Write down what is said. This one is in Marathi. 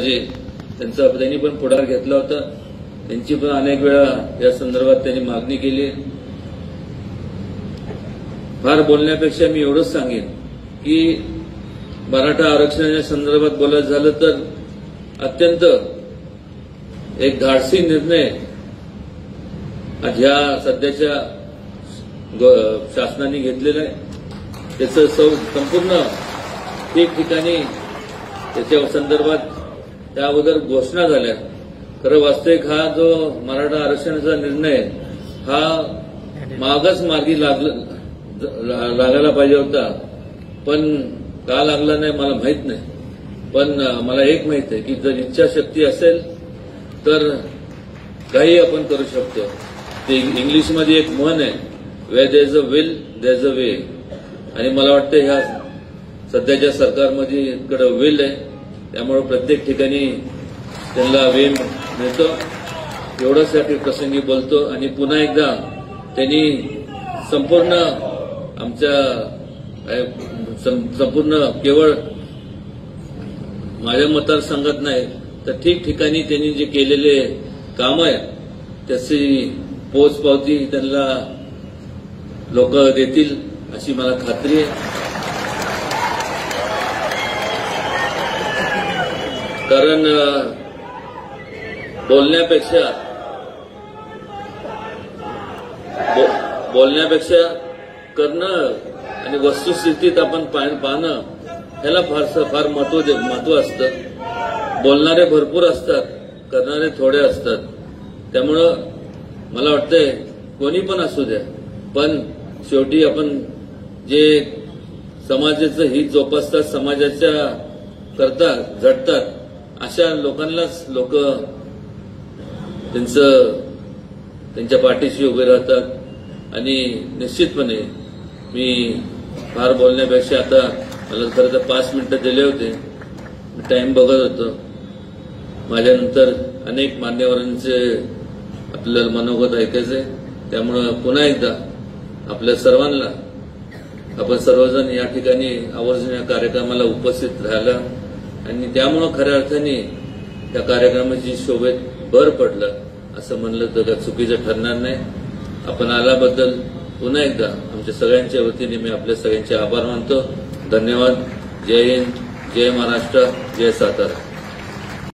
जे त्यांचा त्यांनी पण पुढार घेतला होता. त्यांची पण अनेक वेळा या संदर्भात त्यांनी मागणी केली. फार बोलण्यापेक्षा मी एवढंच सांगेन की मराठा आरक्षणाच्या संदर्भात बोलायचं झालं तर अत्यंत एक धाडसी निर्णय आज ह्या सध्याच्या शासनाने घेतलेला आहे. त्याचं सौ- संपूर्ण ठिकठिकाणी त्याच्या संदर्भात त्या अगोदर घोषणा झाल्या. खरं वास्तविक हा जो मराठा आरक्षणाचा निर्णय हा मागच मार्गी लागला लागायला पाहिजे होता. पण का लागला नाही मला माहीत नाही. पण मला एक माहीत आहे की जर इच्छाशक्ती असेल तर काही आपण करू शकतो. ते इंग्लिशमध्ये एक म्हण आहे where there is a will there is a way आणि मला वाटतं ह्या सध्याच्या सरकारमध्ये इकडं विल आहे. त्यामुळे प्रत्येक ठिकाणी त्यांना वे मिळतो. एवढंच या प्रसंगी बोलतो आणि पुन्हा एकदा त्यांनी संपूर्ण आमच्या सं- संपूर्ण केवळ माझ्या मतदारसंघात नाही तर ठिकठिकाणी त्यांनी जे केलेले काम आहे त्याची पोचपावती त्यांना लोक देतील अशी मला खात्री आहे. कारण बोलण्यापेक्षा बो- बोलण्यापेक्षा करणं आणि वस्तुस्थितीत आपण पाहणं ह्याला फारसं फार महत्त्व दे- महत्त्व असतं. बोलणारे भरपूर असतात करणारे थोडे असतात. त्यामुळं मला वाटतंय कोणी पण असू द्या. पण शेवटी आपण जे समाजाचं हित जोपासतात समाजाच्या करतात झटतात अशा लोकांनाच लोक त्यांचं त्यांच्या पाठीशी उभे राहतात. आणि निश्चितपणे मी फार बोलण्यापेक्षा आता मला खरं तर पाच मिनिटं दिले होते. मी टाइम बघत होतो. माझ्यानंतर अनेक मान्यवरांचे आपल्याला मनोगत ऐकायचंय त्यामुळं पुन्हा एकदा आपल्या सर्वांना आपण सर्वजण या ठिकाणी आवर्जून या कार्यक्रमाला उपस्थित राहायला आणि त्यामुळं खऱ्या अर्थाने त्या कार्यक्रमाची शोभेत भर पडलं. असं म्हणलं तर का चुकीचं ठरणार नाही. आपण आल्याबद्दल पुन्हा एकदा आमच्या सगळ्यांच्या वतीने मी आपल्या सगळ्यांचे आभार मानतो. धन्यवाद. जय हिंद. जय महाराष्ट्र. जय सातारा.